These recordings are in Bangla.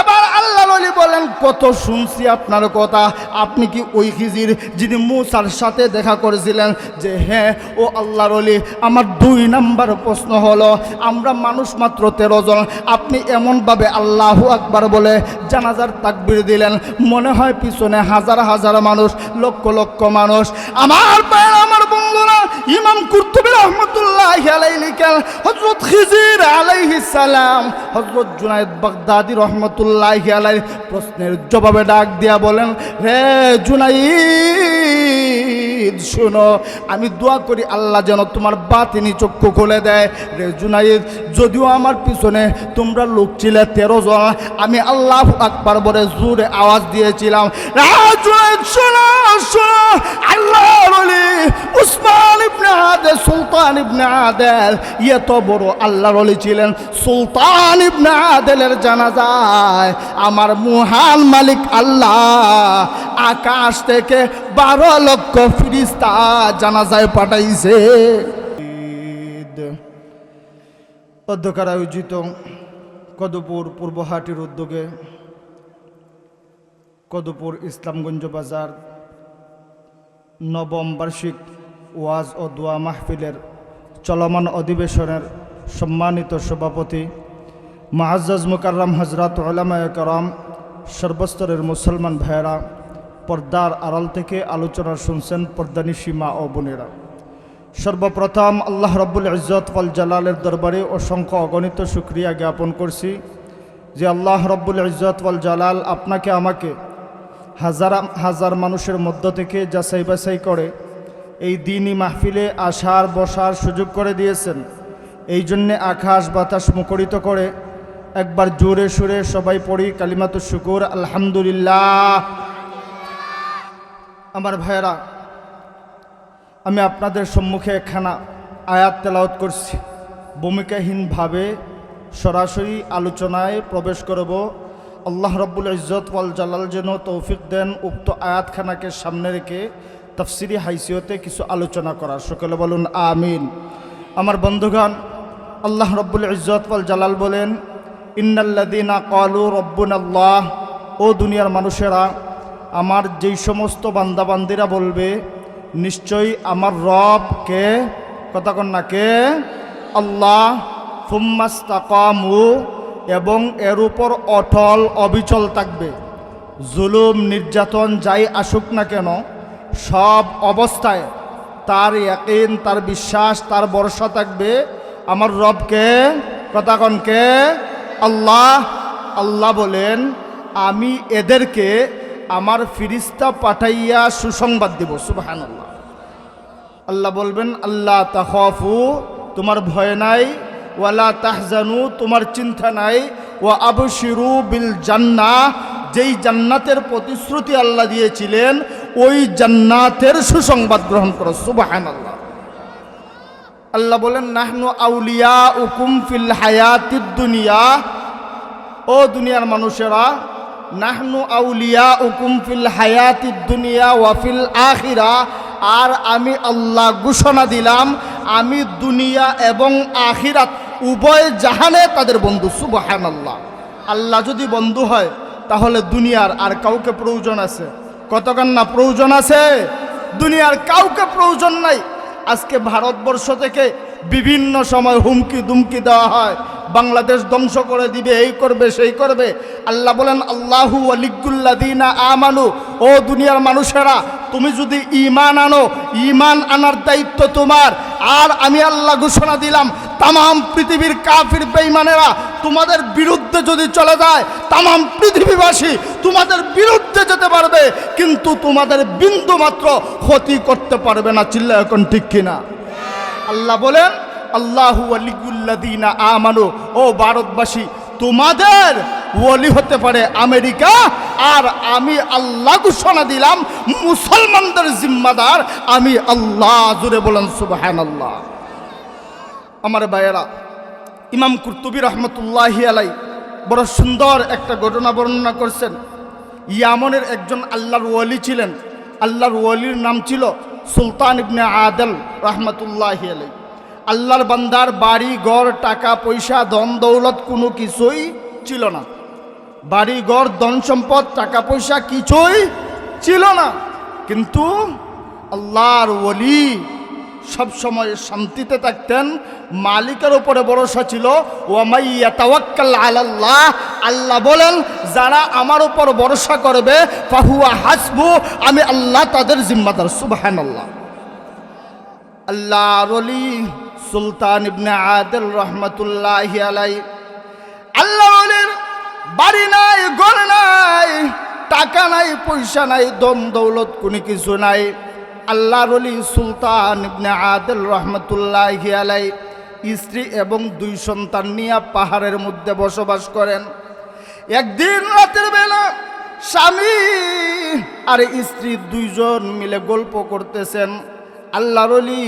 এবার আল্লাহ আলী বলেন, কত শুনছি আপনার কথা। আপনি কি ওই খিজির যিনি মুসার সাথে দেখা করেছিলেন যে হ্যাঁ ও আল্লাহর অলি আমার দুই নাম্বার প্রশ্ন হলো, আমরা মানুষ মাত্র তেরো জন। আপনি এমনভাবে আল্লাহ আকবার বলে জানাজার তাকবির দিলেন। মনে হয় পিছনে হাজার হাজার মানুষ, লক্ষ লক্ষ মানুষ। আমার আমার বন্ধুরা ইমাম কুর্তুবী রহমতুল্লাহ আলাই লিখেন হজরত খিজির আলাইহিস সালাম হজরত জুনায়দ বাগদাদি রহমতুল্লাহ আলাই প্রশ্নের জবাবে ডাক দিয়া বলেন রে জুনাইদ, শোনো, আমি দোয়া করি আল্লাহ যেন তোমার বাতিনি চক্ষু খুলে দেয়। রে জুনাইদ, যদিও আমার পিছনে তোমরা লোক ছিলে তেরো জন, আমি আল্লাহ আকবার বলে জোরে আওয়াজ দিয়েছিলাম। রে জুনাইদ, শোনো শোনো আল্লাহ বলি উসমান ইবনে আদেল, সুলতান ইবনে আদেল। এত বড় আল্লাহর অলি ছিলেন। সুলতান ইবনে আদেলের জানাজায় আমার মহান মালিক আল্লাহ আকাশ থেকে বারো লক্ষ ফিরিস্তা জানাজায় পাঠাইছে। অধ্যকার আয়োজিত কদপুর পূর্বহাটির উদ্যোগে কদপুর ইসলামগঞ্জ বাজার নবম বার্ষিক ওয়াজ ও দোয়া মাহফিলের চলমান অধিবেশনের সম্মানিত সভাপতি মাহাজ্জাজ মুকাররাম হজরত ওলামায় করম, সর্বস্তরের মুসলমান ভাইয়েরা, পর্দার আড়াল থেকে আলোচনা শুনছেন পর্দানিসী মা ও বোনেরা। সর্বপ্রথম আল্লাহ রব্বুল ইজ্জত ফল জালালের দরবারে অসংখ্য অগণিত সুক্রিয়া জ্ঞাপন করছি যে আল্লাহ রব্বুল ইজ্জত ফল জালাল আপনাকে আমাকে হাজার হাজার মানুষের মধ্য থেকে যাচাই বাছাই করে এই দিনই মাহফিলে আসার, বসার সুযোগ করে দিয়েছেন। এই জন্যে আকাশ বাতাস মুখরিত করে একবার জোরে সুরে সবাই পড়ি কালিমাত শুকুর, আলহামদুলিল্লাহ। আমার ভাইয়েরা, আমি আপনাদের সম্মুখে একখানা আয়াত তেলাওত করছি। ভূমিকাহীনভাবে সরাসরি আলোচনায় প্রবেশ করব। আল্লাহ রব্বুল ইজ্জত ওয়াল জালাল যেন তৌফিক দেন, উক্ত আয়াতখানাকে সামনে রেখে তফসিরি হাইসিয়তে কিছু আলোচনা করার সকলে বলুন, আমিন। আমার বন্ধুগণ, আল্লাহ রব্বুল ইজ্জত ওয়াল জালাল বলেন ইন্নাল্লাদিনা কালু রব্বুন আল্লাহ ও দুনিয়ার মানুষেরা, আমার যেই সমস্ত বান্দাবান্দিরা বলবে, নিশ্চয়ই আমার রব কে? কথা কন্যা কে? আল্লাহ ফুম্মাস্তাকামু এবং এর উপর অটল অবিচল থাকবে। জুলুম, নির্যাতন যাই আসুক না কেন সব অবস্থায় তার ইয়াকিন, তার বিশ্বাস, তার ভরসা থাকবে। আমার রবকে কথাগণকে আল্লাহ আল্লাহ বলেন, আমি এদেরকে আমার ফিরিস্তা পাঠাইয়া সুসংবাদ দেব। সুবাহান আল্লাহ আল্লাহ বলবেন আল্লাহ তাহফু তোমার ভয় নাই। ওয়ালা তাহজানু, তোমার চিন্তা নাই। ও আবশিরু বিল জান্না যেই জান্নাতের প্রতিশ্রুতি আল্লাহ দিয়েছিলেন ওই জান্নাতের সুসংবাদ গ্রহণ করো সুবাহান আল্লাহ আল্লাহ বলেন, নাহনু আউলিয়া উকুম ফিল হায়াতিদ দুনিয়া। ও দুনিয়ার মানুষেরা, নাহনু আউলিয়া উকুম ফিল হায়াতিদ দুনিয়া ওয়াফিল আখিরা। আর আমি আল্লাহ ঘোষণা দিলাম, আমি দুনিয়া এবং আখিরাত উভয় জাহানে তাদের বন্ধু সুবহান আল্লাহ আল্লাহ যদি বন্ধু হয়, তাহলে দুনিয়ার আর কাউকে প্রয়োজন আছে। কতক্ষণ না প্রয়োজন আছে? দুনিয়ার কাউকে প্রয়োজন নাই। আজকে ভারতবর্ষ থেকে বিভিন্ন সময় হুমকি দুমকি দেওয়া হয়। বাংলাদেশ ধ্বংস করে দিবে, এই করবে, সেই করবে। আল্লাহ বলেন, আল্লাহু আলিগুল্লাদিনা আমানু। ও দুনিয়ার মানুষেরা, তুমি যদি ইমান আনো ইমান আনার দায়িত্ব তোমার। আর আমি আল্লাহ ঘোষণা দিলাম তাম পৃথিবীর কাফির বেইমানেরা তোমাদের বিরুদ্ধে যদি চলে যায় তাম পৃথিবীবাসী তোমাদের বিরুদ্ধে যেতে পারবে, কিন্তু তোমাদের বিন্দু মাত্র ক্ষতি করতে পারবে না। চিল্লা এখন ঠিক কিনা? আল্লাহ বলেন, আল্লাহু আলিগুল্লাদিনা আমানু। ও ভারতবাসী, তোমাদের ওলি হতে পারে আমেরিকা, আর আমি আল্লাহ ঘোষণা দিলাম, মুসলমানদের জিম্মাদার, আমি আল্লাহ জুড়ে বলেন সুবাহান আল্লাহ আমার ভাইয়েরা, ইমাম কুর্তুবী রহমতুল্লাহ আলাই বড় সুন্দর একটা ঘটনা বর্ণনা করছেন। ইয়ামনের একজন আল্লাহর ওয়ালি ছিলেন। আল্লাহর ওয়ালির নাম ছিল সুলতান ইবনে আদল রহমতুল্লাহ আলাই আল্লাহর বান্দার বাড়ি, ঘর, টাকা, পয়সা, ধন, দৌলত কোনো কিছুই ছিল না। বাড়ি, ঘর, ধন সম্পদ, টাকা, পয়সা কিছুই ছিল না। কিন্তু আল্লাহর ওলি সব সময় শান্তিতে থাকতেন। মালিকের উপরে ভরসা ছিল। ওয়ামাইয়া তাওয়াক্কাল আলাল্লাহ। আল্লাহ বলেন, যারা আমার উপর ভরসা করবে, ফাহুয়া হাসবু, আমি আল্লাহ তাদের জিম্মাদার। সুবহানাল্লাহ। আল্লাহ রলি সুলতান ইবনে আদিল রহমতুল্লাহ আলাই আল্লাহ বাড়ি নাই, ঘর নাই, টাকা নাই, পয়সা নাই দম দৌলত কোনো কিছু নাই। আল্লাহ রলি সুলতান ইবনে আদিল রহমতুল্লাহ আলাই, স্ত্রী এবং দুই সন্তান নিয়ে পাহাড়ের মধ্যে বসবাস করেন। একদিন রাতের বেলা স্বামী আর স্ত্রী দুইজন মিলে গল্প করতেছেন। আল্লাহর অলি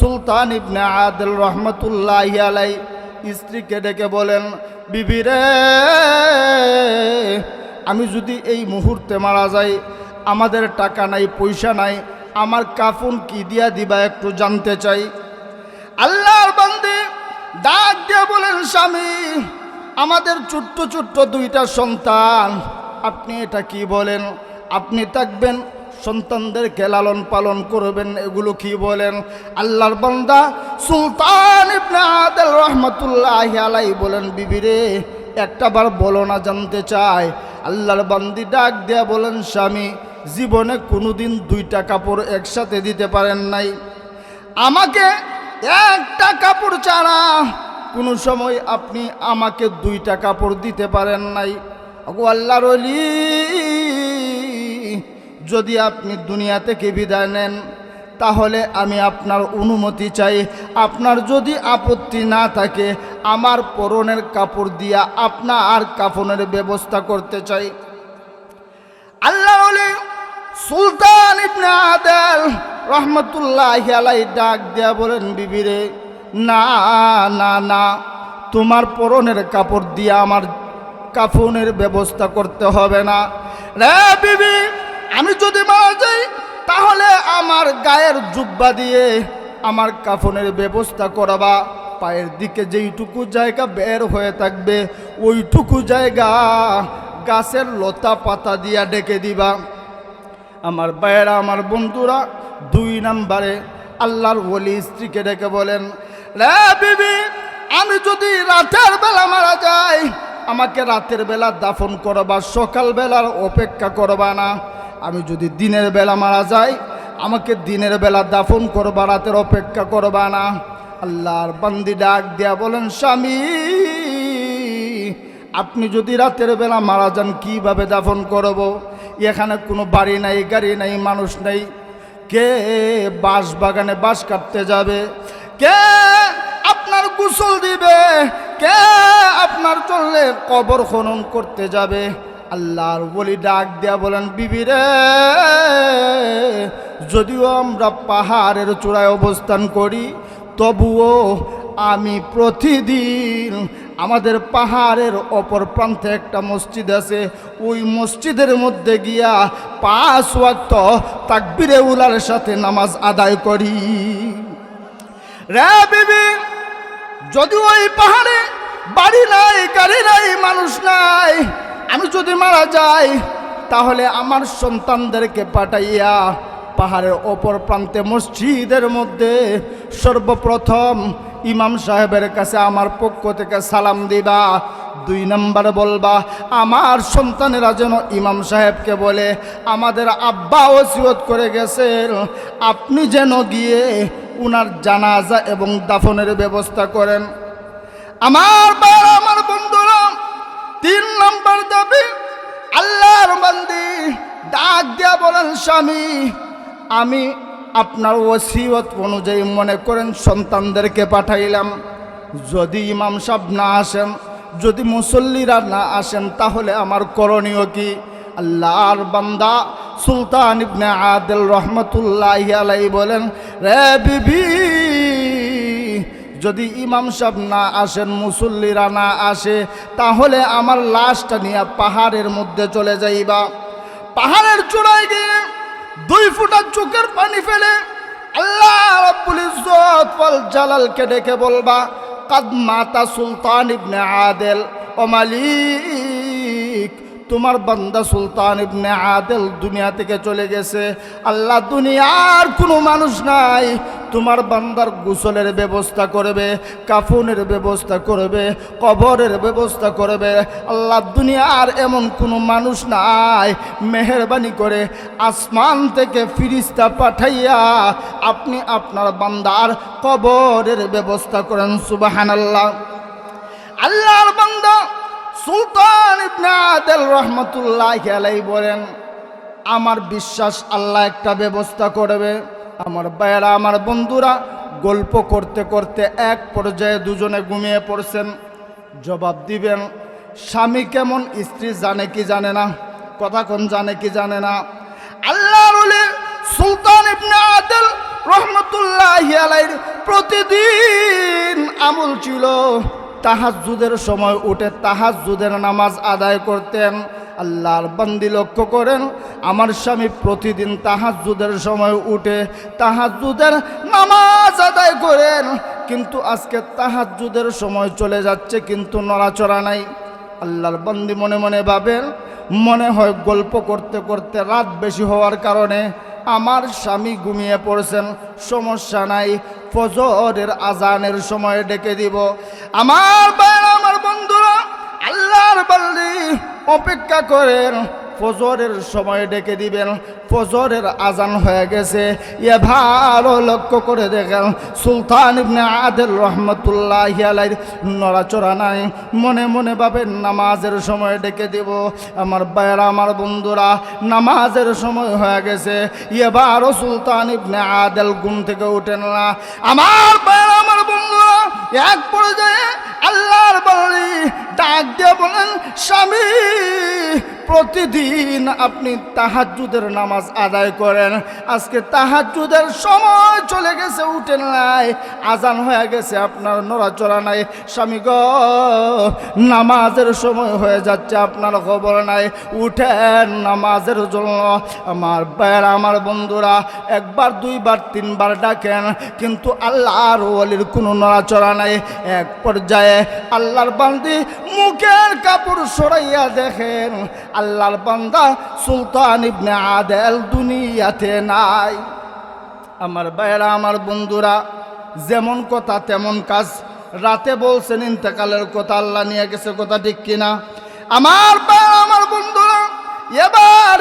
সুলতান ইবনে আদিল রহমতুল্লাহ আলাই স্ত্রীকে ডেকে বলেন, বিবি রে, আমি যদি এই মুহূর্তে মারা যাই, আমাদের টাকা নাই, পয়সা নাই আমার কাফুন কি দিয়া দিবা একটু জানতে চাই। আল্লাহর বান্দি ডাক দিয়ে বলেন, স্বামী, আমাদের ছোট্ট ছোট্ট দুইটা সন্তান, আপনি এটা কি বলেন? আপনি থাকবেন, সন্তানদেরকে লালন পালন করবেন, এগুলো কি বলেন? আল্লাহর বান্দা সুলতান ইবনে রহমতুল্লাহ আলাই বলেন বিবিরে একটা বার বলো না জানতে চায় আল্লাহর বান্দি ডাক দেয়া বলেন, স্বামী জীবনে কোনোদিন দুইটা কাপড় একসাথে দিতে পারেন নাই। আমাকে একটা কাপড় ছাড়া কোনো সময় আপনি আমাকে দুইটা কাপড় দিতে পারেন নাই। আল্লাহর যদি আপনি দুনিয়া থেকে বিদায় নেন, তাহলে আমি আপনার অনুমতি চাই। আপনার যদি আপত্তি না থাকে, আমার পরনের কাপড় দিয়া আপনার কাফনের ব্যবস্থা করতে চাই। সুলতান ইবনে আদেল রহমতুল্লাহ আলাই ডাক দেয়া বলেন বিবিরে না না না, তোমার পরনের কাপড় দিয়ে আমার কাফনের ব্যবস্থা করতে হবে না। রে বিবি, আমি যদি মারা যাই, তাহলে আমার গায়ের জুব্বা দিয়ে আমার কাফনের ব্যবস্থা করাবা। পায়ের দিকে যেইটুকু জায়গা বের হয়ে থাকবে, ওইটুকু জায়গা গাছের লতা পাতা দিয়া ডেকে দিবা। আমার ভাইয়েরা, আমার বন্ধুরা, দুই নাম্বারে আল্লাহর ওলি স্ত্রীকে ডেকে বলেন আমি যদি রাতের বেলা মারা যাই, আমাকে রাতের বেলা দাফন করবা, সকাল বেলার অপেক্ষা করবা না। আমি যদি দিনের বেলা মারা যাই, আমাকে দিনের বেলা দাফন করবা, রাতের অপেক্ষা করবা না। আল্লাহর বান্দি ডাক দিয়া বলেন, স্বামী, আপনি যদি রাতের বেলা মারা যান, কীভাবে দাফন করব? এখানে কোনো বাড়ি নাই, গাড়ি নাই, মানুষ নাই। কে বাঁশ বাগানে বাঁশ কাটতে যাবে? কে আপনার গোসল দিবে? কে আপনার চললে কবর খনন করতে যাবে? আল্লাহর বলি ডাক দেয়া বলেন বিবিরে যদিও আমরা পাহাড়ের চূড়ায় অবস্থান করি, তবুও আমি প্রতিদিন আমাদের পাহাড়ের অপর প্রান্তে একটা মসজিদ আছে। ওই মসজিদের মধ্যে গিয়া পাঁচ ওয়াক্ত তাকবিরে উলার সাথে নামাজ আদায় করি। রে বিবি যদি ওই পাহাড়ে বাড়ি নাই, গাড়ি নাই, মানুষ নাই, আমি যদি মারা যাই, তাহলে আমার সন্তানদেরকে পাঠাইয়া পাহাড়ের অপর প্রান্তে মসজিদের মধ্যে সর্বপ্রথম ইমাম সাহেবের কাছে আমার পক্ষ থেকে সালাম দিবা। দুই নম্বরে বলবা, আমার সন্তানেরা যেন ইমাম সাহেবকে বলে, আমাদের আব্বা ওসিয়ত করে গেছেন। আপনি যেন গিয়ে উনার জানাজা এবং দাফনের ব্যবস্থা করেন। আমার বাবা আমার বন্ধুরা, তিন নম্বর দাবি, আল্লাহর বান্দি ডাক দিয়া বলেন, স্বামী, আমি আপনার ওসিয়ত অনুযায়ী মনে করেন সন্তানদেরকে পাঠাইলাম। যদি ইমাম সাহেব না আসেন, যদি মুসল্লিরা না আসেন, তাহলে আমার করণীয় কি? আল্লাহর বান্দা সুলতান ইবনে আদেল রহমতুল্লাহ আলাই বলেন, রে বিবি, যদি ইমাম সাহেব না আসেন, মুসল্লিরা না আসে, তাহলে আমার লাশটা নিয়ে পাহাড়ের মধ্যে চলে যাইবা। পাহাড়ের চূড়ায় গিয়ে দুই ফুটা চোখের পানি ফেলে আল্লাহ রাব্বুল ইজ্জত ওয়াল জালালকে ডেকে বলবা, কাদ মাতা সুলতান ইবনে আদেল, ও মালিক তোমার বান্দা সুলতান ইবনে আদেল দুনিয়া থেকে চলে গেছে। আল্লাহ দুনিয়ার কোনো মানুষ নাই। তোমার বান্দার গোসলের ব্যবস্থা করবে, কাফনের ব্যবস্থা করবে, কবরের ব্যবস্থা করবে। আল্লাহ দুনিয়ার এমন কোনো মানুষ নাই। মেহরবানি করে আসমান থেকে ফিরিস্তা পাঠাইয়া আপনি আপনার বান্দার কবরের ব্যবস্থা করেন সুবাহান আল্লাহ আল্লাহর সুলতান ইবনে আদেল রহমতুল্লাহ আলাই বলেন, আমার বিশ্বাস আল্লাহ একটা ব্যবস্থা করবে। আমার ভাইয়েরা, আমার বন্ধুরা গল্প করতে করতে এক পর্যায়ে দুজনে ঘুমিয়ে পড়ছেন। জবাব দিবেন, স্বামী কেমন, স্ত্রী জানে কি জানে না? কথা কোন জানে কি জানে না? আল্লাহ সুলতান ইবনে আদেল রহমতুল্লাহ আলাইর প্রতিদিন আমল ছিল। তাহাজুদের সময় উঠে তাহাজুদের নামাজ আদায় করতেন। আল্লাহর বান্দি লক্ষ্য করেন, আমার স্বামী প্রতিদিন তাহাজুদের সময় উঠে তাহাজুদের নামাজ আদায় করেন। কিন্তু আজকে তাহাজুদের সময় চলে যাচ্ছে, কিন্তু নড়াচড়া নাই। আল্লাহর বান্দি মনে মনে ভাবেন, মনে হয় গল্প করতে করতে রাত বেশি হওয়ার কারণে আমার স্বামী ঘুমিয়ে পড়েছেন, সমস্যা নাই। ফজরের আজানের সময় ডেকে দিব। আমার বাইর আমার বন্ধুরা আল্লাহর বাল্লি অপেক্ষা করেন। ফজরের সময় ডেকে দিবেন, ফজরের আজান হয়ে গেছে। ইয়ে ভালো লক্ষ্য করে দেখেন, সুলতান ইবনে আদেল রহমতুল্লাহ আলাইর নড়াচড়া নাই। মনে মনে ভাবেন, নামাজের সময় ডেকে দিব। আমার বাইরা আমার বন্ধুরা, নামাজের সময় হয়ে গেছে। এবারও সুলতান ইবনে আদেল ঘুম থেকে উঠেন না। আমার বাইরা আমার বন্ধুরা, এক পর্যায়ে আল্লাহর বলি ডাক দিয়ে বলেন, স্বামী, প্রতিদিন আপনি তাহাজুদের নামাজ আদায় করেন। আজকে তাহাজুদের সময় চলে গেছে, উঠেন নাই। আজান হয়ে গেছে, আপনার নড়াচড়া নাই। স্বামী গ, নামাজের সময় হয়ে যাচ্ছে, আপনার খবর নাই। উঠেন নামাজের জন্য। আমার বের আমার বন্ধুরা একবার, দুইবার, তিনবার ডাকেন, কিন্তু আল্লাহর ওয়ালির কোনো নড়াচড়া নাই। এক পর্যায়ে আল্লাহর বান্দি মুখের কাপড় সরাইয়া দেখেন। আল্লাহর বান্দা সুলতান ইবনে আদেল দুনিয়াতে নাই। আমার বাইরা আমার বন্ধুরা, যেমন কথা তেমন কাজ। রাতে বলছেন, ইন্তেকালের কথা আল্লাহ নিয়ে গেছে, কথা ঠিক কিনা? আমার ভাইয়েরা, আমার বন্ধুরা, এবার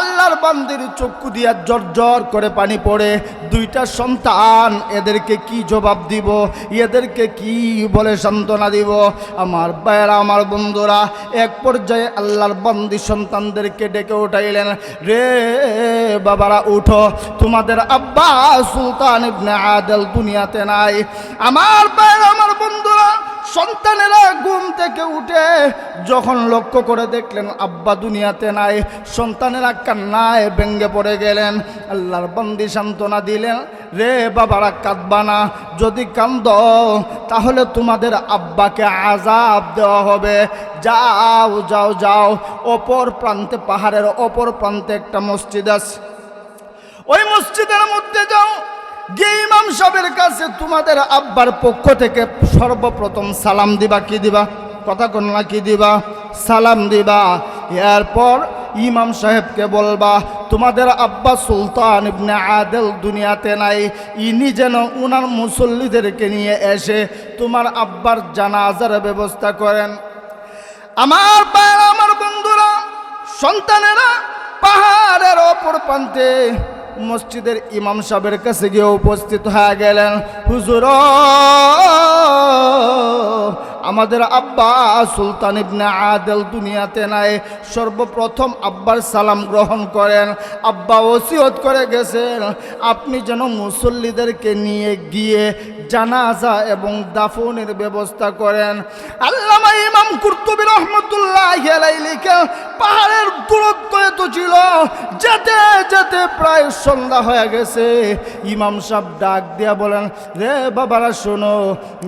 আল্লাহর বান্দির চক্ষু দিয়া জর করে পানি পড়ে। দুইটা সন্তান, এদেরকে কি জবাব দিব? এদেরকে কি বলে সান্ত্বনা দিব? আমার ভাইয়েরা, আমার বন্ধুরা, এক পর্যায়ে আল্লাহর বান্দি সন্তানদেরকে ডেকে উঠাইলেন, রে বাবারা, উঠো। তোমাদের আব্বা সুলতান ইবনে আদেল দুনিয়াতে নাই। আমার ভাইয়েরা, আমার বন্ধুরা সন্তানেরা ঘুম থেকে উঠে যখন লক্ষ্য করে দেখলেন আব্বা দুনিয়াতে নাই, সন্তানেরা কান্নায় ব্যঙ্গে পড়ে গেলেন। আল্লাহর বন্দি সান্ত্বনা দিলেন, রে বাবারা, কাঁদবা না। যদি কান্দ, তাহলে তোমাদের আব্বাকে আজাব দেওয়া হবে। যাও যাও যাও। অপর প্রান্তে পাহাড়ের অপর প্রান্তে একটা মসজিদ আছে। ওই মসজিদের মধ্যে যাও গিয়ে ইমাম সাহেবের কাছে তোমাদের আব্বার পক্ষ থেকে সর্বপ্রথম সালাম দিবা কি দিবা? কথা কন্যা কি দিবা? সালাম দিবা। এরপর ইমাম সাহেবকে বলবা, তোমাদের আব্বা সুলতান ইবনে আদেল দুনিয়াতে নাই, ইনি যেন উনার মুসল্লিদেরকে নিয়ে এসে তোমার আব্বার জানাজার ব্যবস্থা করেন। আমার পায়ের, আমার বন্ধুরা, সন্তানেরা পাহাড়ের অপর প্রান্তে মসজিদের ইমাম সাহেবের কাছে গিয়ে উপস্থিত হয়ে গেলেন। হুজুর আমাদের আব্বা সুলতান ইবনে আদেল দুনিয়াতে নাই। সর্বপ্রথম আব্বার সালাম গ্রহণ করেন। আব্বা ওসিয়ত করে গেছেন। আপনি যেন মুসল্লিদেরকে নিয়ে গিয়ে জানাজা এবং দাফনের ব্যবস্থা করেন। আল্লামা ইমাম কুর্তুবী রহমতুল্লাহ লিখেন পাহাড়ের দূরত্ব এত ছিল যেতে যেতে প্রায় সন্ধ্যা হয়ে গেছে। ইমাম সাহেব ডাক দিয়া বলেন, রে বাবারা, শোনো,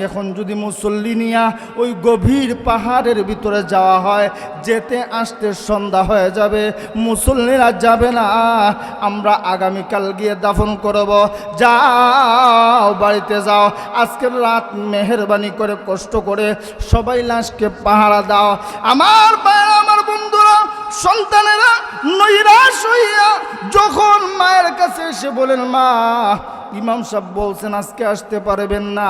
এখন যদি মুসল্লি নিয়া ওই গভীর পাহাড়ের ভিতরে যাওয়া হয়। যেতে আসতে সন্ধ্যা হয়ে যাবে, মুসল্লিরা যাবে না। আমরা আগামীকাল গিয়ে দাফন করব। যাও, বাড়িতে যাও। আজকের রাত মেহরবানি করে, কষ্ট করে সবাই লাশকে পাহারা দাও। আমার সন্তানেরা নৈরাশ হইয়া যখন মায়ের কাছে এসে বলেন, মা, ইমাম সাহেব বলছেন আজকে আসতে পারবেন না,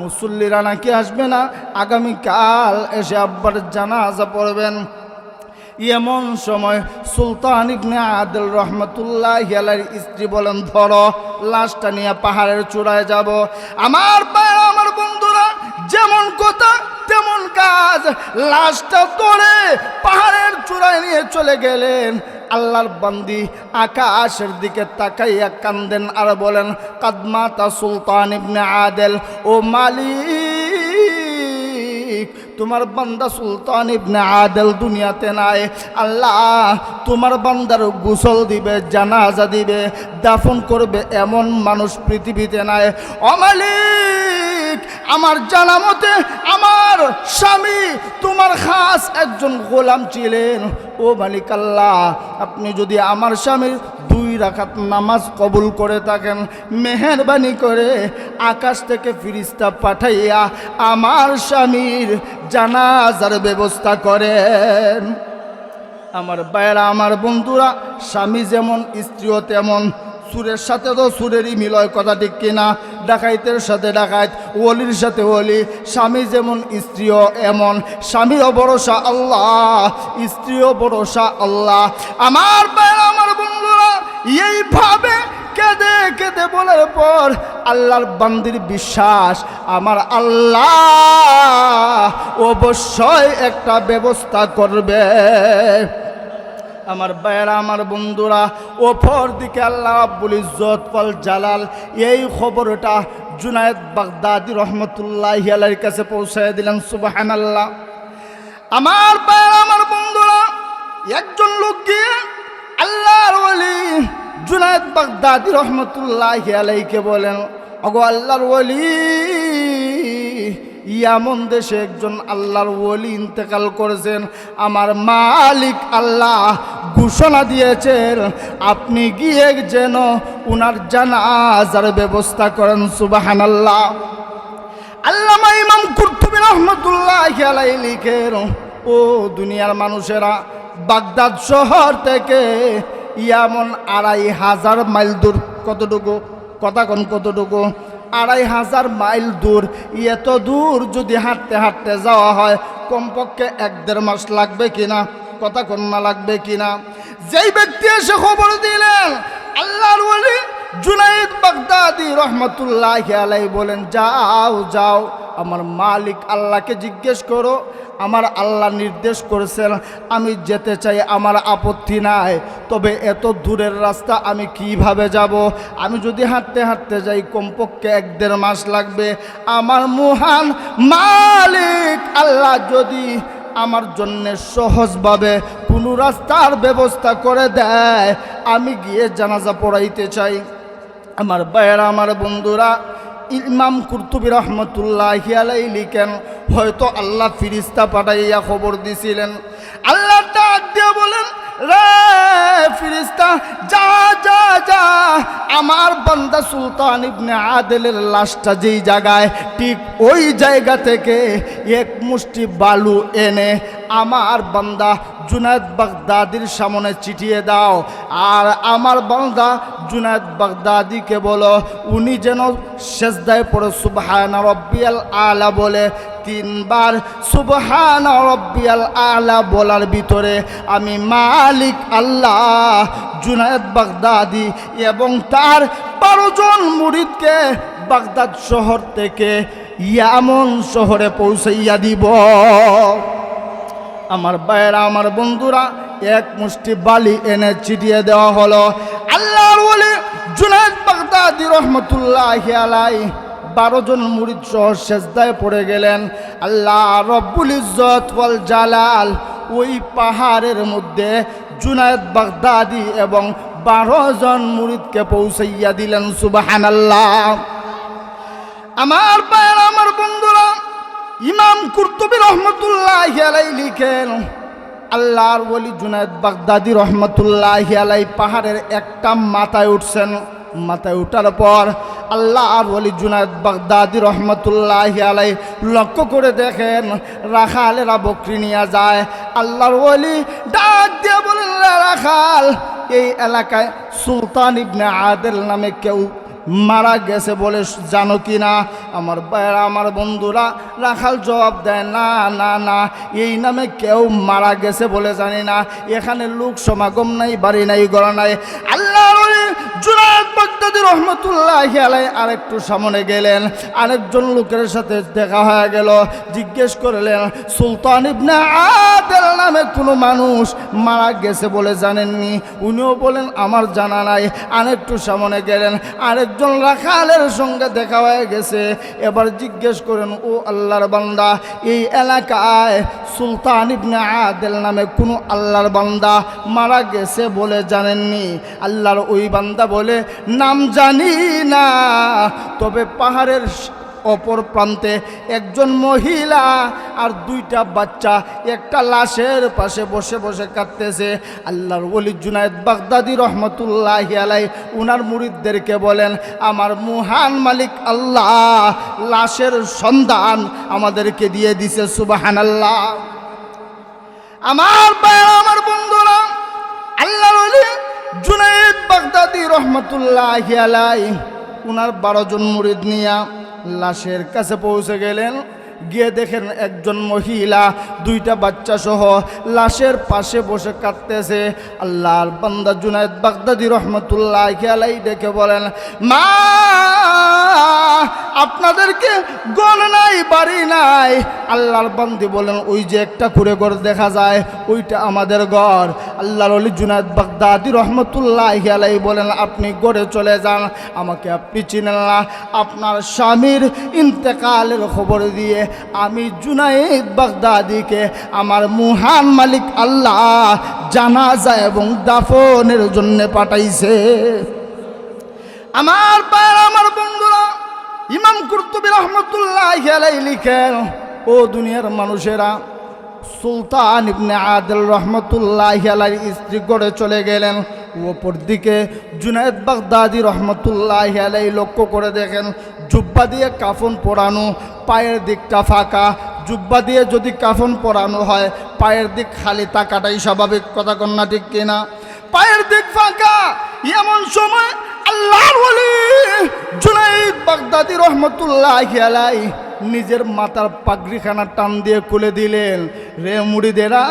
মুসল্লিরা নাকি আসবে না, আগামীকাল এসে আব্বার জানাজা পড়বেন। এমন সময় সুলতান ইবনে আদিল রহমতুল্লাহ আলাইর স্ত্রী বলেন, ধরো, লাশটা নিয়ে পাহাড়ের চূড়ায় যাব। আমার পায়ের আমার বন্ধুরা, যেমন কথা কাজ লাশটা ধরে পাহাড়ের চূড়ায় নিয়ে চলে গেলেন। আল্লাহর বান্দি আকাশের দিকে তাকাইয়া কান্দেন আর বলেন কাদমাতা সুলতান ইবনে আদেল, ও মালিক, তোমার বান্দা সুলতান ইবনে আদেল দুনিয়াতে নাই। আল্লাহ তোমার বান্দার গোসল দিবে, জানাজা দিবে, দাফন করবে এমন মানুষ পৃথিবীতে নাই। অমালিক আমার জানা মতে আমার স্বামী তোমার খাস একজন গোলাম ছিলেন। ও মালিক আল্লাহ, আপনি যদি আমার স্বামীর দুই রাখাত নামাজ কবুল করে থাকেন, মেহরবানি করে আকাশ থেকে ফিরিস্তা পাঠাইয়া আমার স্বামীর জানাজার ব্যবস্থা করেন। আমার বাইরা আমার বন্ধুরা, স্বামী যেমন, স্ত্রীও তেমন সুরের সাথে তো সুরেরই মিলয় কথা ঠিক কিনা? ডাকাইতের সাথে ডাকাইত, ওলির সাথে ওলি। স্বামী যেমন স্ত্রীও এমন। স্বামীও ভরসা আল্লাহ, স্ত্রীও ভরসা আল্লাহ। আমার বাইরা আমার বন্ধুরা, এইভাবে কেঁদে কেঁদে বলার পর আল্লাহর বান্দির বিশ্বাস, আমার আল্লাহ অবশ্যই একটা ব্যবস্থা করবে। আমার বাইরা আমার বন্ধুরা, ওপর দিকে আল্লাহ আব্বুল ইজ্জত ফল জালাল, এই খবরটা জুনায়দ বাগদাদি রহমতুল্লাহ আলাইর কাছে পৌঁছায় দিলেন সুবাহান আল্লাহ আমার বাইরা আমার বন্ধুরা, একজন লোক গিয়ে আল্লাহর ওলি জুনায়দ বাগদাদি রহমতুল্লাহ আলাইকে বলেন অগো আল্লাহর ওলি ইয়ামন দেশে একজন আল্লাহর ওলি ইন্তেকাল করেছেন। আমার মালিক আল্লাহ ঘোষণা দিয়েছেন, আপনি গিয়ে যেন উনার জানাজার ব্যবস্থা করেন সুবাহান আল্লাহ আল্লামা ইমাম কুর্তুবী রহমতুল্লাহ আলাই লিখেন, ও দুনিয়ার মানুষেরা, বাগদাদ শহর থেকে ইয়ামন আড়াই হাজার মাইল দূর, কতটুকু? কথা কোন কতটুকু? আড়াই হাজার মাইল দূর। এত দূর যদি হাঁটতে হাঁটতে যাওয়া হয়, কমপক্ষে এক দেড় মাস লাগবে কিনা কথা কন্যা লাগবে কিনা? যেই ব্যক্তি এসে খবর দিলেন, আল্লাহর ওলি জুনাইদ বাগদাদি রহমতুল্লাহ আলাই বলেন, যাও যাও, আমার মালিক আল্লাহকে জিজ্ঞেস করো। আমার আল্লাহ নির্দেশ করেছেন, আমি যেতে চাই, আমার আপত্তি নাই। তবে এত দূরের রাস্তা আমি কীভাবে যাব? আমি যদি হাঁটতে হাঁটতে যাই, কমপক্ষে এক দেড় মাস লাগবে। আমার মহান মালিক আল্লাহ যদি আমার জন্য সহজভাবে কোনো রাস্তার ব্যবস্থা করে দেয়, আমি গিয়ে জানাজা পড়াইতে চাই। আমার বাইরা আমার বন্ধুরা, ইমাম কুর্তুবী রহমতুল্লাহ আলাই লিখেন, হয়তো আল্লাহ ফিরিস্তা পাঠাইয়া খবর দিছিলেন। আল্লাহ ডাক দিয়ে বলেন, রে ফিরিস্তা, যা যা যা, আমার বান্দা সুলতান ইবনে আদেলের লাশটা যেই জায়গায়, ঠিক ওই জায়গা থেকে এক মুষ্টি বালু এনে আমার বান্দা জুনায়দ বাগদাদির সামনে চিঠিয়ে দাও। আর আমার বান্দা জুনায়দ বাগদাদিকে বলো, উনি যেন শেষদায় পড়ে, সুবহান রব্বিয়াল আলা বলে। তিনবার সুবহান রব্বিয়াল আলা বলার ভিতরে আমি মালিক আল্লাহ জুনায়দ বাগদাদি এবং তার বারো জন মুরিদকে বাগদাদ শহর থেকে ইয়ামন শহরে পৌঁছাইয়া দিব। আমার বাইরা আমার বন্ধুরা, এক মুষ্টি বালি এনে চিটিয়ে দেওয়া হলো। আল্লাহর বলে জুনায়দ বাগদাদি রহমতুল্লাহ আলাই বারো জন মুরিদ সহ সেজদায় পড়ে গেলেন। আল্লাহ রব্বুল ইজ্জত ওয়াল জালাল ওই পাহাড়ের মধ্যে জুনায়দ বাগদাদি এবং বারো জন মুরিদকে পৌঁছাইয়া দিলেন সুবাহান আল্লাহ আমার পায়ের আমার বন্ধুরা ইমাম কুর্তুবী রহমতুল্লাহ আলাই লিখেন, আল্লাহর ওলি জুনায়দ বাগদাদি রহমতুল্লাহ আলাই পাহাড়ের একটা মাথায় উঠছেন। মাথায় উঠার পর আল্লাহ আর ওলি জুনায়দ বাগদাদি রহমতুল্লাহ আলাই লক্ষ্য করে দেখেন রাখালেরা বকরি নিয়ে যায়। আল্লাহর ওলি ডাক দিয়ে বলেন রাখাল, এই এলাকায় সুলতান ইবনে আদেল নামে কেউ মারা গেছে বলে জানো কি না? আমার বাইরা আমার বন্ধুরা, রাখাল জবাব দেয়, না না না, এই নামে কেউ মারা গেছে বলে জানি না। এখানে লোক সমাগম নাই, বাড়ি নাই গড়া নাই। আল্লাহ জুনায়দ রহমতুল্লাহ আলাই আরেকটু সামনে গেলেন, আরেকজন লোকের সাথে দেখা হয়ে গেল, জিজ্ঞেস করলেন, সুলতান ইবনে আদেল নামে কোনো মানুষ মারা গেছে বলে জানেননি? উনিও বলেন, আমার জানা নাই। আরেকটু সামনে গেলেন, আরেকজন রাখালের সঙ্গে দেখা হয়ে গেছে। এবার জিজ্ঞেস করেন, ও আল্লাহর বান্দা, এই এলাকায় সুলতান ইবনে আদেল নামে কোনো আল্লাহর বান্দা মারা গেছে বলে জানেননি? আল্লাহর ওই বান্দা বলে নাম জানি না তবে পাহাড়ের অপর প্রান্তে একজন মহিলা আর দুইটা বাচ্চা একটা লাশের পাশে বসে বসে কাঁদতেছে। আল্লাহর ওলি জুনায়দ বাগদাদি রহমতুল্লাহ আলাই উনার মুরিদদেরকে বলেন আমার মুহান মালিক আল্লাহ লাশের সন্ধান আমাদেরকে দিয়ে দিছে সুবাহান আল্লাহ আমার ভাইয়েরা, বাগদাদি রহমতুল্লাহ আলাই উনার বারো জন মুরিদ নিয়া লাশের কাছে পৌঁছে গেলেন। গিয়ে দেখেন একজন মহিলা, দুইটা বাচ্চা সহ লাশের পাশে বসে কাঁদতেছে। আল্লাহর বান্দা জুনায়দ বাগদাদি রহমতুল্লাহ আলাই দেখে বলেন, মা আপনাদেরকে গল নাই, বাড়ি নাই। আল্লাহর বান্দি বলেন, ওই যে একটা কুড়ে ঘর দেখা যায়, ওইটা আমাদের ঘর। আল্লাহর অলি জুনায়দ বাগদাদি রহমতুল্লাহ বলেন, আপনি গড়ে চলে যান, আমাকে আপনি চিনেন না। আপনার স্বামীর ইন্তেকালের খবর দিয়ে আমি জুনাইদ বাগদাদিকে, আমার মুহান মালিক আল্লাহ জানাজা এবং দাফনের জন্য পাঠাইছে। আমার পায়ের আমার বন্ধুরা ইমাম কুর্তুবী রহমতুল্লাহ লিখেন, ও দুনিয়ার মানুষেরা, সুলতান ইবনে আদেল রহমতুল্লাহ স্ত্রী গড়ে চলে গেলেন। ওপর দিকে জুনায়দ বাগদাদি রহমতুল্লাহ আলাই লক্ষ্য করে দেখেন, জুব্বা দিয়ে কাফন পরানো, পায়ের দিকটা ফাঁকা। জুব্বা দিয়ে যদি কাফন পরানো হয়, পায়ের দিক খালি তাকাটাই স্বাভাবিক, কথা কন্যা ঠিক কিনা? পায়ের দিক ফাঁকা, এমন সময় আল্লাহর বলি জুনাইদ বাগদাদি রহমতুল্লাহ আলাই নিজের মাথার পাগড়িখানা টান দিয়ে খুলে দিলেন। রে মুড়িদেরা,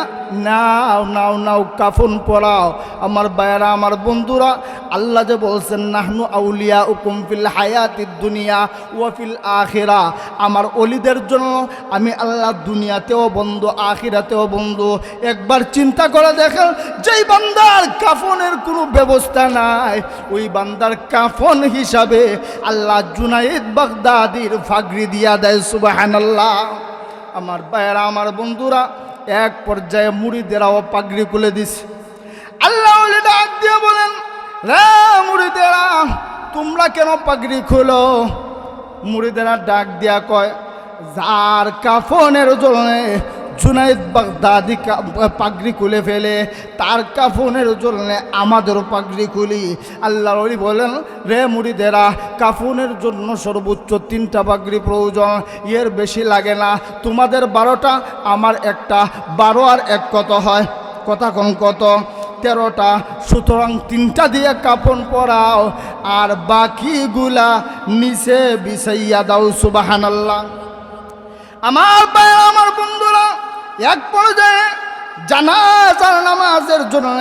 নাও নাও নাও, কাফন পরাও। আমার বায়েরা আমার বন্ধুরা, আল্লাহ যে বলছেন, নাহনু আউলিয়া উকুম ফিল হায়াতি দুনিয়া ওয়াফিল আখেরা। আমার অলিদের জন্য আমি আল্লাহ দুনিয়াতেও বন্ধু, আখিরাতেও বন্ধু। একবার চিন্তা করে দেখেন, যেই বান্দার কাফনের কোনো ব্যবস্থা নাই, ওই বান্দার কাফন হিসাবে আল্লাহ জুনাইদ বাগদাদির ফাগরি দিয়া দেয়। সুবাহান আল্লাহ আমার ভাইয়েরা, আমার বন্ধুরা, এক পর্যায়ে মুড়িদেরাও পাগড়ি খুলে দিছে। আল্লাহ ডাক দিয়ে বলেন, রে মুড়িদেরা, তোমরা কেন পাগড়ি খুলো? মুড়িদেরা ডাক দিয়া কয়, যার কাফনের জন্য জুনাইদ বাগদাদি পাগড়ি খুলে ফেলে, তার কাফনের জন্য আমাদেরও পাগড়ি খুলি। আল্লাহ ওলি বলেন, রে মুড়িদেরা, কাফনের জন্য সর্বোচ্চ তিনটা পাগড়ি প্রয়োজন। এর বেশি লাগে না। তোমাদের বারোটা, আমার একটা। বারো আর এক কত হয়? কথা কম কত? তেরোটা। সুতরাং তিনটা দিয়ে কাপন পরাও, আর বাকিগুলা নিচে বিছাইয়া দাও সুবাহান আল্লাহ আমার ভাই, আমার বন্ধুরা এক পর্যায়ে জানাজার নামাজের জন্য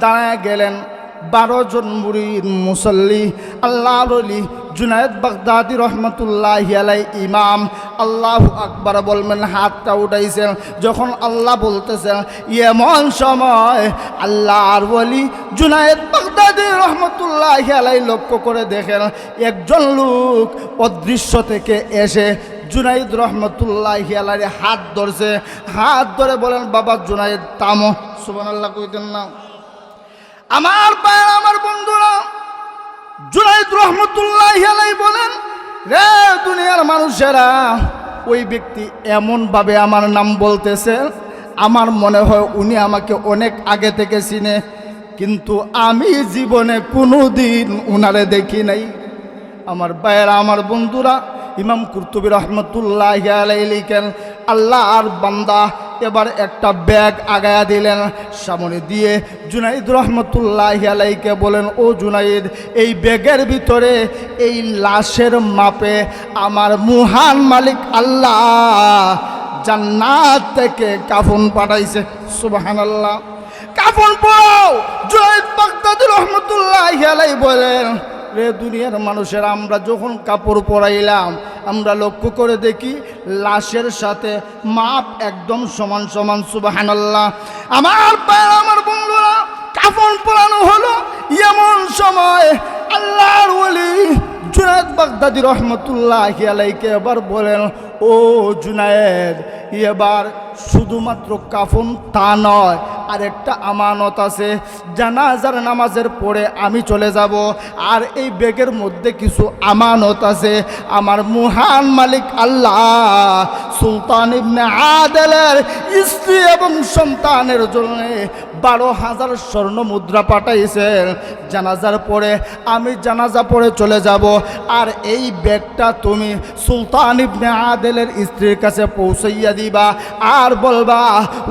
দাঁড়ায় গেলেন বারো জন মুরিদ মুসল্লি আল্লাহ আলী জুনায়দ বাগদাদি রহমতুল্লাহ আলাই ইমাম। আল্লাহ আকবার বলবেন হাতটা উঠাইছেন। যখন আল্লাহ বলতেছেন, এমন সময় আল্লাহ আর বলি জুনায়দ বাগদাদি রহমতুল্লাহ আলাই লক্ষ্য করে দেখেন, একজন লোক অদৃশ্য থেকে এসে জুনাইদ রহমতুল্লাহ আলারে হাত ধরছে। হাত ধরে বলেন, বাবা জুনাইদ তামো সুবান আল্লাহ কইতেন না। আমার পায়ের, আমার বন্ধুরা, জুনাইদ রহমতুল্লাহ আলাই বলেন, রে দুনিয়ার মানুষেরা, ওই ব্যক্তি এমনভাবে আমার নাম বলতেছে, আমার মনে হয় উনি আমাকে অনেক আগে থেকে চিনে, কিন্তু আমি জীবনে কোনো দিন উনারে দেখি নাই। আমার বাইরা আমার বন্ধুরা ইমাম কুর্তুবী রহমতুল্লাহ লিখেন আল্লাহ আর বান্দা এবার একটা ব্যাগ আগায়া দিলেন। সামনে দিয়ে জুনাইদ রহমতুল্লাহ আলাইকে বলেন, ও জুনাইদ, এই ব্যাগের ভিতরে, এই লাশের মাপে আমার মুহান মালিক আল্লাহ জান্নাত থেকে কাফন পাঠাইছে। সুবাহান আল্লাহ কাফন পড়াও জয়েদ বাগদাদি রহমতুল্লাহ আলাই বলেন রে দুনিয়ার মানুষের, আমরা যখন কাপড় পরাইলাম, আমরা লক্ষ্য করে দেখি লাশের সাথে মাপ একদম সমান সমান, সুবাহানাল্লাহ। আমার পায়ের, আমার বন্ধুরা কাপড় পরানো হলো এমন সময় আল্লাহর ওলি জুনায়দ বাগদাদি রহমতুল্লাহ আলাইকে এবার বলেন, ও জুনায়েদ, এবার শুধুমাত্র কাফন তা নয় আর একটা আমানত আছে। জানাজার নামাজের পরে আমি চলে যাব, আর এই ব্যাগের মধ্যে কিছু আমানত আছে। আমার মহান মালিক আল্লাহ সুলতান ইবনে আদেলের স্ত্রী এবং সন্তানের জন্য বারো হাজার স্বর্ণ মুদ্রা পাঠাইছেন জানাজার পরে আমি জানাজা পরে চলে যাব আর এই ব্যাগটা তুমি সুলতান ইবনে আদেলের স্ত্রীর কাছে পৌঁছাইয়া দিবা আর বলবা,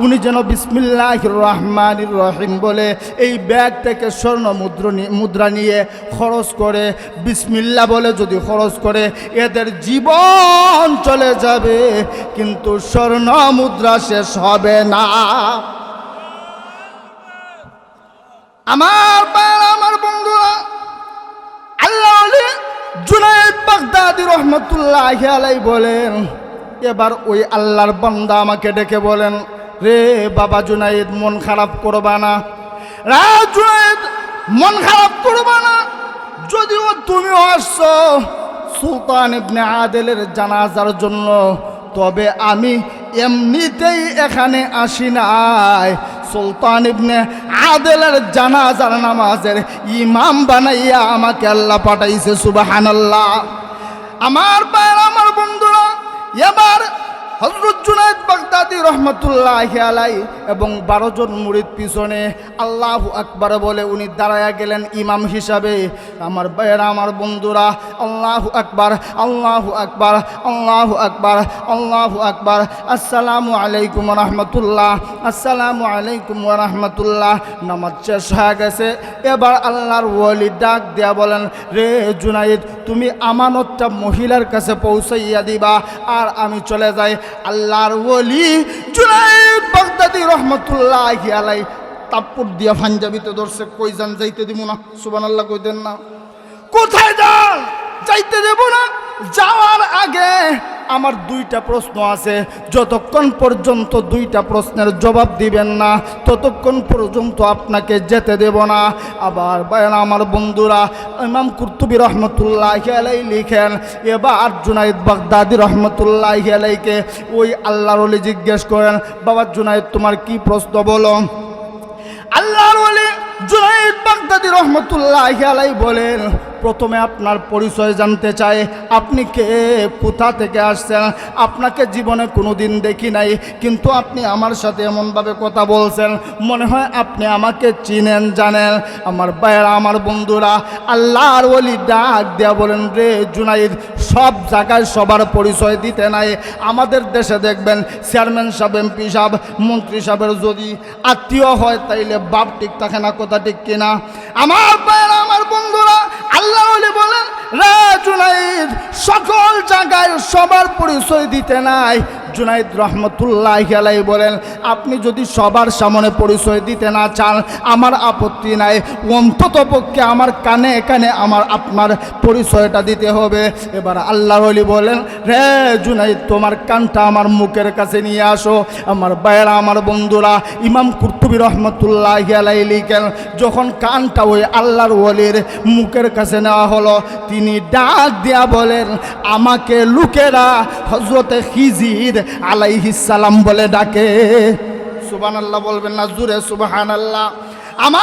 উনি যেন বিসমিল্লাহ রহমান রহিম বলে এই ব্যাগ থেকে স্বর্ণ মুদ্র মুদ্রা নিয়ে খরচ করে, বিসমিল্লা বলে যদি খরচ করে, এদের জীবন চলে যাবে। কিন্তু স্বর্ণ মুদ্রা শেষ হবে না। আমার পায়ের, আমার বন্ধুরা, আল্লাহ জুনাইদ বাগদাদি রহমতুল্লাহ আলাই বলেন, এবার ওই আল্লাহর বান্দা আমাকে ডেকে বলেন, রে বাবা জুনাইদ, মন খারাপ করবা না। রা জুনাইদ, মন খারাপ করবা না। যদিও তুমিও আসছো সুলতান ইবনে আদেলের জানাজার জন্য তবে আমি এমনিতেই এখানে আসি নাই। সুলতান ইবনে আদেলের জানাজার নামাজের ইমাম বানাইয়া আমাকে আল্লাহ পাঠাইছে, সুবাহানাল্লাহ। আমার পায়ের আমার বন্ধুরা, এবার হজরত জুনায়দ বাগদাদি রহমতুল্লাহ আলাই এবং বারো জন পিছনে আল্লাহ আকবার বলে উনি দাঁড়ায়া গেলেন ইমাম হিসাবে। আমার ভাইয়েরা, আমার বন্ধুরা, আল্লাহ আকবার আল্লাহ আকবার আল্লাহ আকবার আল্লাহ আকবার। আসসালামু আলাইকুম রহমতুল্লাহ, আসসালামু আলাইকুম রহমতুল্লাহ। নামাজ শেষ হয়ে গেছে। এবার আল্লাহর ওয়ালি ডাক দেয়া বলেন, রে জুনাইদ, তুমি আমানতটা মহিলার কাছে পৌঁছাইয়া দিবা, আর আমি চলে যাই। আল্লাহর ওলি জুলাই বাগদাদি রহমতুল্লাহ আলাই তাপ্পুর দিয়া পাঞ্জাবিতে ধরছে, কই যান যাইতে দিব না? সুবান আল্লাহ কই দেন না। কোথায় যান? যাইতে দেব না? যাওয়ার আগে আমার দুইটা প্রশ্ন আছে। যতক্ষণ পর্যন্ত দুইটা প্রশ্নের জবাব দিবেন না, ততক্ষণ পর্যন্ত আপনাকে যেতে দেব না। আবার আমার বন্ধুরা, ইমাম কুর্তুবি রহমতুল্লাহ আলাই লিখেন, এবার জুনাইদ বাগদাদি রহমতুল্লাহ আলাইকে ওই আল্লাহর ওলি জিজ্ঞেস করেন, বাবা জুনাইদ, তোমার কি প্রশ্ন বলো? আল্লাহর ওলি জুনাইদ বাগদাদি রহমতুল্লাহ আলাই বলেন প্রথমে আপনার পরিচয় জানতে চাই। আপনি কে? কোথা থেকে আসছেন? আপনাকে জীবনে কোনো দিন দেখি নাই, কিন্তু আপনি আমার সাথে এমনভাবে কথা বলছেন। মনে হয় আপনি আমাকে চিনেন, জানেন। আমার ভাইয়েরা, আমার বন্ধুরা, আল্লাহর ওলি ডাক দেয়া বলেন, রে জুনাইদ, সব জায়গায় সবার পরিচয় দিতে নাই। আমাদের দেশে দেখবেন চেয়ারম্যান সাহেব, এমপি সাহেব, মন্ত্রী সাহেবের যদি আত্মীয় হয়, তাইলে বাপ ঠিক থাকে না, কথা ঠিক কিনা? আমার আল্লাহ বলেন রে জুনাইদ সকল জায়গায় সবার পরিচয় দিতে নাই। জুনাইদ রহমতুল্লাহ আলাই বলেন, আপনি যদি সবার সামনে পরিচয় দিতে না চান, আমার আপত্তি নাই। অন্তত পক্ষে আমার কানে কানে আমার আপনার পরিচয়টা দিতে হবে। এবার আল্লাহ আলী বলেন, রে জুনাইদ, তোমার কানটা আমার মুখের কাছে নিয়ে আসো। আমার বাইরা আমার বন্ধুরা, ইমাম কুর্তুবি রহমতুল্লাহ আলাই লিখেন, যখন কানটা ওই আল্লাহর ওলির মুখের কাছে নেওয়া হলো, তিনি ডাক দিয়া বলেন, আমাকে লোকেরা হজরতে খিজির আলাইহিস সালাম বলে ডাকে। সুবান আল্লাহ বলবেন না জুরে সুবাহান আল্লাহ আমার